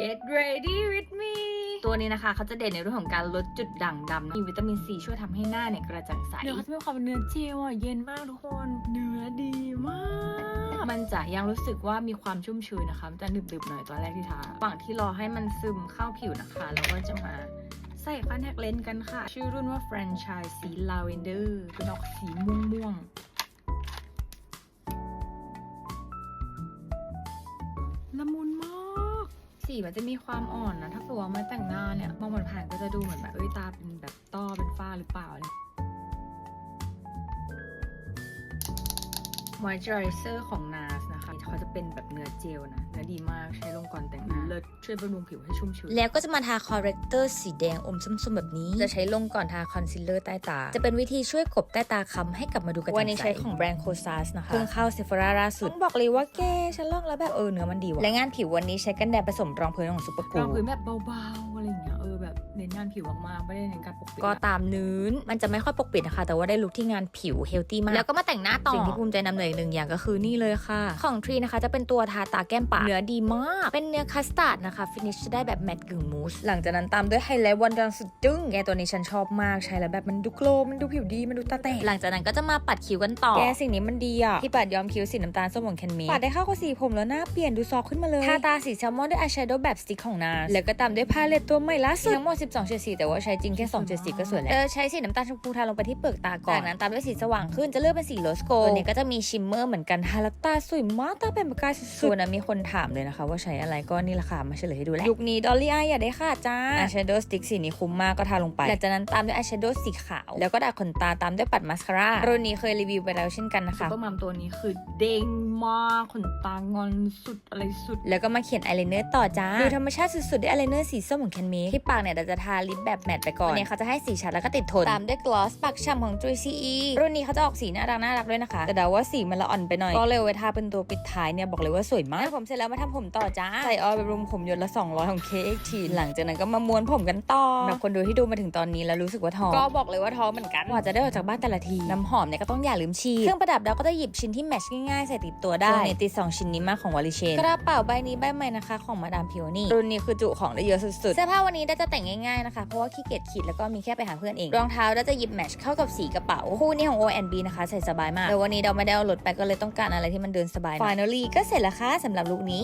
Get ready with me ตัวนี้นะคะเขาจะเด่นในเรื่องของการลดจุดด่างดำมีวิตามินซีช่วยทำให้หน้าเนี่ยกระจ่างใสเนื้อเขาจะมีความเป็นเนื้อเจลอะเย็นมากทุกคนเนื้อดีมากมันจะยังรู้สึกว่ามีความชุ่มชื้นนะคะ มันจะหนึบๆหน่อยตอนแรกที่ทาระหว่างที่รอให้มันซึมเข้าผิวนะคะ เราก็จะมาใส่คอนแทคเลนส์กันค่ะ ชื่อรุ่นว่า Franchise สี Lavender เป็นออกสีม่วงๆ สีมันจะมีความอ่อนนะ ถ้าเกิดว่าไม่แต่งหน้าเนี่ย มองผ่านๆก็จะดูเหมือนแบบเอ้ยตาเป็นแบบต้อเป็นฝ้าหรือเปล่าอะไมอยเจอไรเซอร์ของ NARS นะคะ เขาจะเป็นแบบเนื้อเจลนะ เนื้อดีมาก ใช้ลงก่อนแต่งหน้า เลิศช่วยบำรุงผิวให้ชุ่มชื้น แล้วก็จะมาทาคอ r เร c เตอร์สีแดงอมส้มๆแบบนี้ จะใช้ลงก่อนทาคอนซีลเลอร์ใต้ตา จะเป็นวิธีช่วยกลบใต้ตาค้ำให้กลับมาดูกระจ่างใส วันนี้ใช้ของแบรนด์โคซาสนะคะ เพิ่งเข้าเซฟ h ราล่าสุด ต้องบอกเลยว่าแกฉันลองแล้วแบบเออเนื้อมันดีว่ะ และงานผิววันนี้ใช้กันแดดผสมรองพื้นของซูเปอร์กูรองพื้นแบบเบาๆอะไรอย่างเงี้ย เออแบบเน้นงานผิวมากๆไม่ได้เน้นการปกปิดก็ตามเนื้อมันจะไม่ค่อยปกปิดนะคะ แต่ว่าได้ลุคที่งานผิวเฮลตี้มาก แล้วก็มาแต่งหน้าต่อสิ่งที่ภูมิใจนำเหนออีกหนึ่งอย่างก็คือนี่เลยค่ะ ของทรีนะคะจะเป็นตัวทาตาแก้มปากเนื้อดีมาก เป็นเนื้อคัสตาร์ดนะคะฟินิชจะได้แบบแมตต์กึ่งมูสหลังจากนั้นตามด้วยไฮไลท์วันดังสุดจึ้งแกตัวนี้ฉันชอบมากใช้แล้วแบบมันดูโกลว์มันดูผิวดีมันดูตาแตกหลังจากนั้นก็จะมาปัดคิ้วกันต่อแกสิ่งนี้มันดีอะที่ปัดย้อมคิ้วสีน้ำตาลส้มของแคนเมปัดได้เข้ากับสีผมแล้วหน้าเปลี่ยนดูซอฟต์ขึ้นมาเลยทาตาสีแซลมอนด้วยอายแชโดว์แบบสติ๊กของนาแล้วก็ตามด้วยพาเลตตัวใหม่ล่าสุดทั้งหมด12เฉดสีแต่ว่าใช้จริงแค่2เฉดสีก็สวยแล้วเออใช้สีน้ำตาลชมพูทาลงไปที่เปลือกตาก่อนจากนั้นตามด้วยสีสว่างขึ้นจะเลือกเป็นสีโรสโกตัวนี้ก็จะมีชิมเมอร์เหมือนกันทาแล้วตาสวยมากตาเป็นประกายสุดๆส่วนนะมีคนถามเลยนะคะ ว่าใช้อะไรก็นี่แหละค่ะมาเฉลยให้ดูแหล้วยุคนี้ดอลลี่อายอย่าได้ค่ะจ้าอายแชโดว์สติ๊กสีนี้คุ้มมากก็ทาลงไปหลังจากนั้นตามด้วยอายแชโดว์สีขาว แล้วก็ดัดขนตาตามด้วยปัดมาสคาร่ารุ่นนี้เคยรีวิวไปแล้วเช่นกันนะซุคะปเปอร์มัมตัวนี้คือเด้งมากขนตางอนสุดอะไรสุด แล้วก็มาเขียนอายไลเนอร์ต่อจ้าดูธรรมชาติสุดๆด้วยอายไลเนอร์สีส้มของแคนเมที่ปากเนี่ยเราจะทาลิปแบบแมตต์ไปก่อนวันนี้เขาจะให้สีชัดแล้วก็ติดทนตามด้วยกลอสปากฉ่ำของ Juicy E รุ่นนี้เขาจะออกสีน่ารักน่ารักด้วยนะคะแต่เดาว่าสีมันละอ่อนไปหน่อยก็เลยเอาไว้ทาเป็นตัวปิดท้ายเนี่ยบอกเลยว่าสวยมากผมเสร็จแล้วมาทำผมต่อจ้าใส่ออยล์บำรุงผมหยดละ 200 ของ KXT หลังจากนั้นก็มาม้วนผมกันต่อสำหรับคนดูที่ดูมาถึงตอนนี้แล้วรู้สึกว่าท้องก็บอกเลยว่าท้องเหมือนกันกว่าจะได้ออกจากบ้านแต่ละทีน้ำหอมเนี่ยก็ต้องอย่าลืมฉีดเครื่องประดับเราก็จะหยิบชิ้นที่แมทช์ง่ายๆใส่ติดตัวได้เนี่ยติดสองชิ้นนี้มากของวอลิเชนกระเป๋าใบนี้ใบใหม่นะคะของมาดามพิวนี่รุ่นนี้คือจุของได้เยอะสุดๆเสื้อผ้าวันนี้ได้จะแต่งง่ายๆนะคะเพราะว่าขี้เกียจขีดแล้วก็มีแค่ไปหาเพื่อนเองรองเท้าได้จะหยิบแมทช์เข้ากับสีกระเป๋าคู่นี้ของ O&B นะคะใส่สบายมากแต่วันนี้เราไม่ได้เอารถไปก็เลยต้องการอะไรที่มันเดินสบายหน่อย Finally ก็เสร็จแล้วค่ะสำหรับลุคนี้